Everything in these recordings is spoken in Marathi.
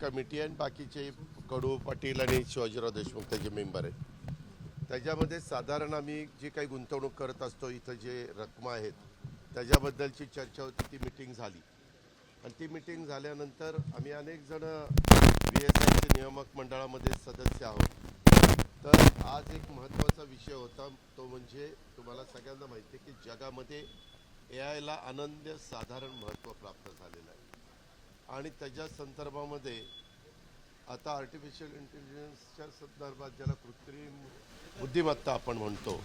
कमिटी आहे आणि बाकीचे कडू पाटील आणि शिवाजीराव देशमुख त्याचे मेंबर आहेत. त्याच्यामध्ये साधारण आम्ही जी काही गुंतवणूक करत असतो इथं जे रकमा आहेत त्याच्याबद्दलची चर्चा होती ती मिटिंग झाली. आणि ती मिटिंग झाल्यानंतर आम्ही अनेक जण बी एस आयचे नियामक मंडळामध्ये सदस्य आहोत. तर आज एक महत्त्वाचा विषय होता तो म्हणजे तुम्हाला सगळ्यांना माहिती आहे की जगामध्ये ए आयला अनन्य साधारण महत्त्व प्राप्त झालेलं आहे. आणि त्याच्या संदर्भामध्ये आता आर्टिफिशियल इंटेलिजन्सच्या संदर्भात ज्याला कृत्रिम बुद्धिमत्ता आपण म्हणतो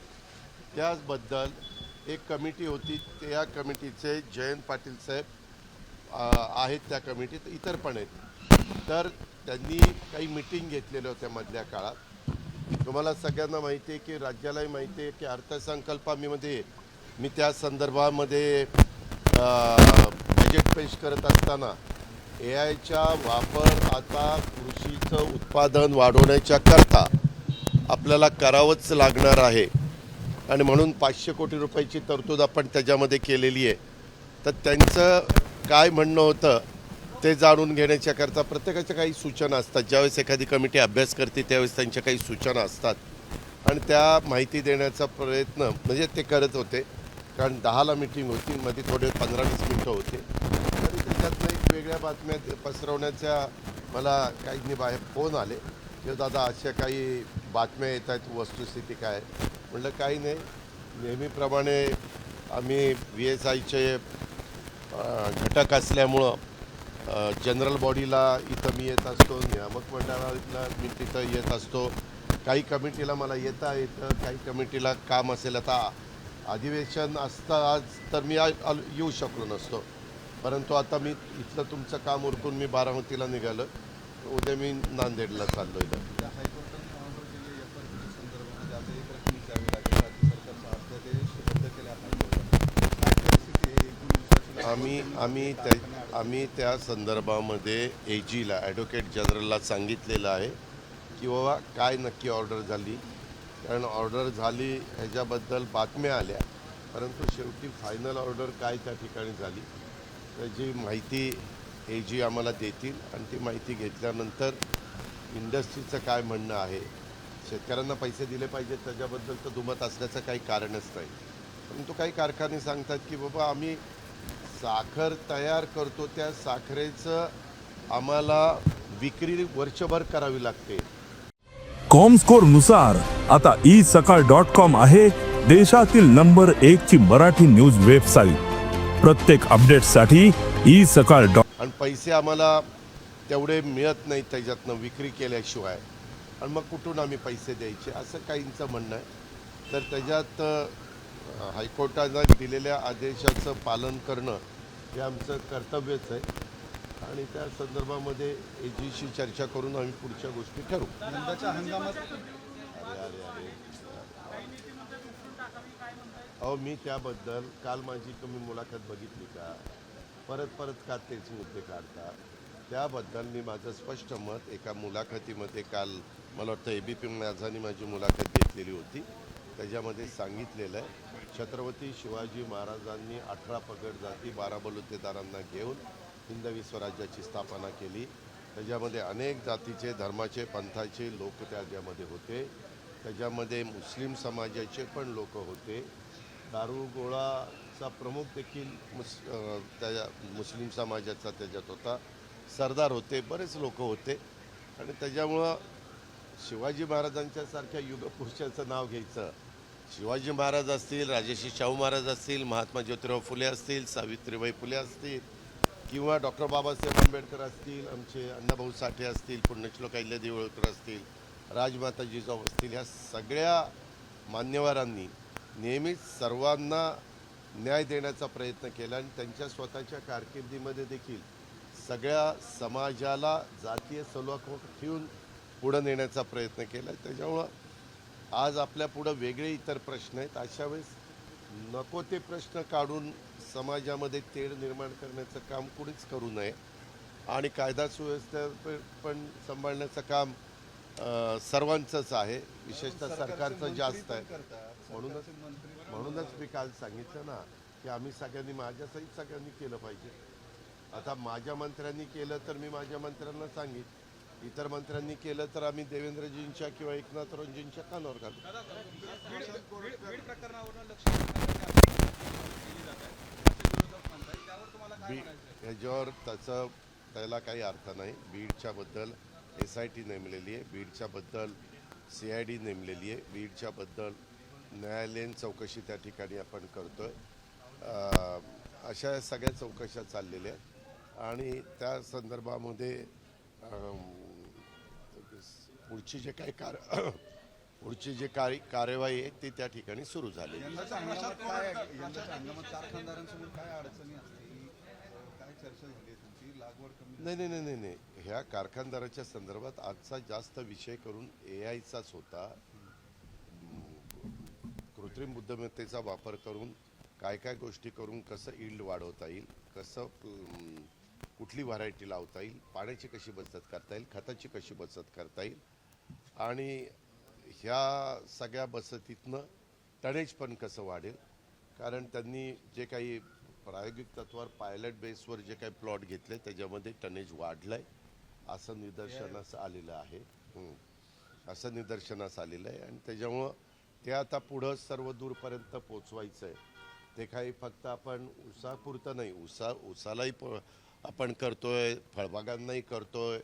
त्याचबद्दल एक कमिटी होती त्या कमिटीचे जयंत पाटील साहेब आहेत त्या कमिटीत इतर पण आहेत. तर त्यांनी काही मिटिंग घेतलेल्या होत्या मधल्या काळात. तुम्हाला सगळ्यांना माहिती आहे की राज्यालाही माहिती आहे की अर्थसंकल्पामध्ये मी त्या संदर्भामध्ये बजेट पेश करत असताना ए आयचा वापर आता कृषीचं उत्पादन वाढवण्याच्या करता आपल्याला करावंच लागणार आहे. आणि म्हणून पाचशे कोटी रुपयाची तरतूद आपण त्याच्यामध्ये केलेली आहे. तर त्यांचं काय म्हणणं होतं ते जाणून घेण्याच्याकरता प्रत्येकाच्या काही सूचना असतात. ज्यावेळेस एखादी कमिटी अभ्यास करते त्यावेळेस त्यांच्या काही सूचना असतात. आणि त्या माहिती देण्याचा प्रयत्न म्हणजे ते करत होते. कारण दहाला मिटिंग होती मध्ये थोडे पंधरा वीस मिनटं होते. त्याच्यातनं बातम्या पसरवण्याच्या मला काहींनी बाहेर फोन आले. किंवा दादा अशा काही बातम्या येत आहेत वस्तुस्थिती काय? म्हणलं म्हटलं काही नाही. नेहमीप्रमाणे आम्ही व्ही एस आयचे घटक असल्यामुळं जनरल बॉडीला इथं मी येत असतो नियामक मंडळाला मी तिथं येत असतो. काही कमिटीला मला येता येतं काही कमिटीला काम असेल. आता अधिवेशन असतं आज तर मी आज येऊ शकलो नसतो. परंतु आता मी इथलं तुमचं काम उरकून मी बारामतीला निघालं. उद्या मी नांदेडला चाललो इथं. आम्ही आम्ही त्या आम्ही त्या संदर्भामध्ये ए जीला ॲडव्होकेट जनरलला सांगितलेलं आहे की बाबा काय नक्की ऑर्डर झाली? कारण ऑर्डर झाली ह्याच्याबद्दल बातम्या आल्या. परंतु शेवटी फायनल ऑर्डर काय त्या ठिकाणी झाली? त्याची माहिती ए जी आम्हाला देतील आणि ती माहिती घेतल्यानंतर इंडस्ट्रीचं काय म्हणणं आहे शेतकऱ्यांना पैसे दिले पाहिजेत त्याच्याबद्दल तर दुमत असण्याचं काही कारणच नाही. परंतु काही कारखाने सांगतात की बाबा आम्ही साखर तयार करतो त्या साखरेचं आम्हाला विक्री वर्षभर करावी लागते. कॉमस्कोरनुसार आता ई सकाळ डॉट कॉम आहे देशातील नंबर एक ची मराठी न्यूज वेबसाईट. प्रत्येक अपडेटसाठी ई सकाळ डॉट आणि पैसे आम्हाला तेवढे मिळत नाहीत त्याच्यातनं विक्री केल्याशिवाय. आणि मग कुठून आम्ही पैसे द्यायचे? असं काहींचं म्हणणं आहे. तर त्याच्यात हायकोर्टानं दिलेल्या आदेशाचं पालन करणं हे आमचं कर्तव्यच आहे. आणि त्या संदर्भामध्ये एजीशी चर्चा करून आम्ही पुढच्या गोष्टी ठरवू. अहो मी त्याबद्दल काल माझी तुम्ही मुलाखत बघितली का? परत परत का तेच मुद्दे काढता? त्याबद्दल मी माझं स्पष्ट मत एका मुलाखतीमध्ये काल मला वाटतं ए बी पी माझानी माझी मुलाखत घेतलेली होती. त्याच्यामध्ये सांगितलेलं आहे छत्रपती शिवाजी महाराजांनी अठरा पगड जाती बारा बलुतेदारांना घेऊन हिंदवी स्वराज्याची स्थापना केली. त्याच्यामध्ये अनेक जातीचे धर्माचे पंथाचे लोक त्याच्यामध्ये होते. त्याच्यामध्ये मुस्लिम समाजाचे पण लोक होते. दारुगोळाचा प्रमुख देखील मुस त्याच्या त्या मुस्लिम समाजाचा त्याच्यात होता. सरदार होते बरेच लोक होते. आणि त्याच्यामुळं शिवाजी महाराजांच्या सारख्या युगपुरुषाचं नाव घ्यायचं. शिवाजी महाराज असतील राजेशी शाहू महाराज असतील महात्मा ज्योतिराव फुले असतील सावित्रीबाई फुले असतील किंवा डॉक्टर बाबासाहेब आंबेडकर असतील आमचे अण्णाभाऊ साठे असतील पुण्यश्लोक अहिल्यादेवी होळकर असतील राजमाता जिजाऊ असतील ह्या सगळ्या मान्यवरांनी नेहमीच सर्वांना न्याय देण्याचा प्रयत्न केला आणि त्यांच्या स्वतःच्या कारकिर्दीमध्ये देखील सगळ्या समाजाला जातीय सलोख ठेवून पुढं नेण्याचा प्रयत्न केला. त्याच्यामुळं आज आपल्या पुढं वेगळे इतर प्रश्न आहेत. अशा वेळेस नको ते प्रश्न काढून समाजामध्ये तेढ निर्माण करण्याचं काम कुणीच करू नये. आणि कायदा सुव्यवस्था पण सांभाळण्याचं काम सर्वांचंच आहे. विशेषतः सरकारचं जास्त आहे. म्हणूनच म्हणूनच मी काल सांगितलं ना की आम्ही सगळ्यांनी माझ्यासहित सगळ्यांनी केलं पाहिजे. आता माझ्या मंत्र्यांनी केलं तर मी माझ्या मंत्र्यांना सांगितलं इतर मंत्र्यांनी केलं तर आम्ही देवेंद्रजींच्या किंवा एकनाथरावजींच्या कानावर घालू. याच्यावर बी ह्याच्यावर त्याचं त्याला काही अर्थ नाही. बीडच्याबद्दल बद्दल एस आय टी नेमलेली आहे. बीडच्याबद्दल सी आय डी नेमलेली आहे. बीडच्याबद्दल न्यायालयीन चौकशी त्या ठिकाणी आपण करतो आहे अशा सगळ्या चौकशा चाललेल्या आहेत. आणि त्या संदर्भामध्ये पुढची जे काही कार पुढची जी कार्य कार्यवाही आहे ती त्या ठिकाणी सुरू झालेली चर्चा झाली आहे तुमची लागवड कमी नाही नाही नाही नाही ह्या कारखानदाराच्या संदर्भात आजचा जास्त विषय करून ए आयचाच होता. कृत्रिम बुद्धिमत्तेचा वापर करून काय काय गोष्टी करून कसं इल्ड वाढवता येईल कसं कुठली व्हरायटी लावता येईल पाण्याची कशी बचत करता येईल खताची कशी बचत करता येईल आणि ह्या सगळ्या बचतीतनं टनेज पण कसं वाढेल. कारण त्यांनी जे काही प्रायोगिक तत्वावर पायलट बेसवर जे काही प्लॉट घेतले त्याच्यामध्ये टनेज वाढलंय. असं निदर्शनास आलेलं आहे. हं. असं निदर्शनास आलेलं आहे. आणि त्याच्यामुळं ते आता पुढं सर्व दूरपर्यंत पोचवायचं आहे ते काही फक्त आपण उसापुरतं नाही. उसा उसालाही प आपण करतोय फळबागांनाही करतोय.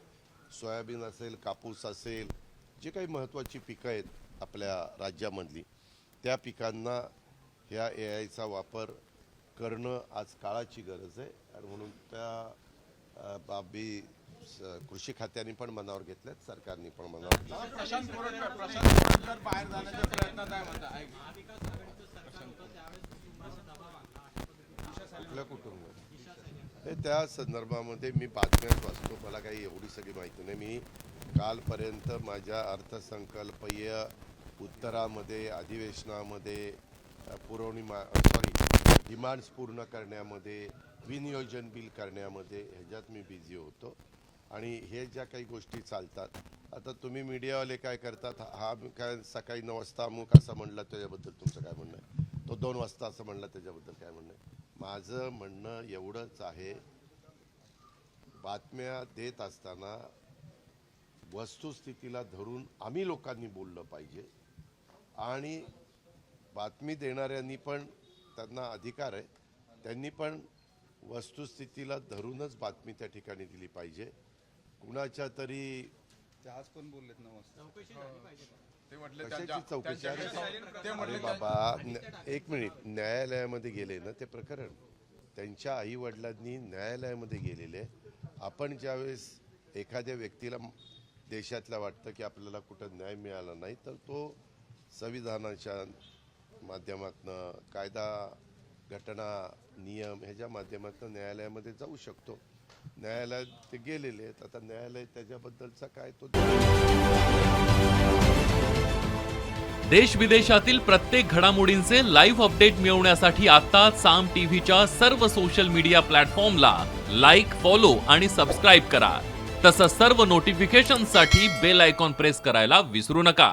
सोयाबीन असेल कापूस असेल जे काही महत्त्वाची पिकं आहेत आपल्या राज्यामधली त्या पिकांना ह्या ए आयचा वापर करणं आज काळाची गरज आहे. आणि म्हणून त्या बाबी कृषी खात्याने पण मनावर घेतल्यात सरकारने पण मनावर. आपल्या कुटुंब हे त्या संदर्भामध्ये मी बातम्यात वाचतो. मला काही एवढी सगळी माहिती नाही. मी कालपर्यंत माझ्या अर्थसंकल्पीय उत्तरामध्ये अधिवेशनामध्ये पुरवणी मा सॉरी डिमांड्स पूर्ण करण्यामध्ये विनियोजन बिल करण्यामध्ये ह्याच्यात मी बिझी होतो. आणि हे ज्या काही गोष्टी चालतात आता तुम्ही मीडियावाले काय करतात हा काय सकाळी नऊ वाजता अमुक असं म्हणलं त्याच्याबद्दल तुमचं काय म्हणणं आहे? तो दोन वाजता असं म्हणला त्याच्याबद्दल काय म्हणणं आहे? माझं म्हणणं एवढंच आहे बातम्या देत असताना वस्तुस्थितीला धरून आम्ही लोकांनी बोललं पाहिजे. आणि बातमी देणाऱ्यांनी पण त्यांना अधिकार आहे. त्यांनी पण वस्तुस्थितीला धरूनच बातमी त्या ठिकाणी दिली पाहिजे. कुणाच्या तरी आज पण बोललेत चौकशी बाबा एक मिनिट. न्यायालयामध्ये गेले ना ते प्रकरण? त्यांच्या आई वडिलांनी न्यायालयामध्ये गेलेले. आपण ज्यावेळेस एखाद्या व्यक्तीला देशातल्या वाटतं की आपल्याला कुठं न्याय मिळाला नाही तर तो संविधानाच्या माध्यमातनं कायदा घटना नियम ह्याच्या माध्यमातून न्यायालयामध्ये जाऊ शकतो. न्यायालयात ते गेलेले आहेत. आता न्यायालय त्याच्याबद्दलचा काय तो देश विदेशातील प्रत्येक घडामोडींचे लाईव्ह अपडेट मिळवण्यासाठी आता साम टीव्हीच्या सर्व सोशल मीडिया प्लॅटफॉर्मला लाईक फॉलो आणि सबस्क्राईब करा. तसंच सर्व नोटिफिकेशनसाठी बेल आयकॉन प्रेस करायला विसरू नका.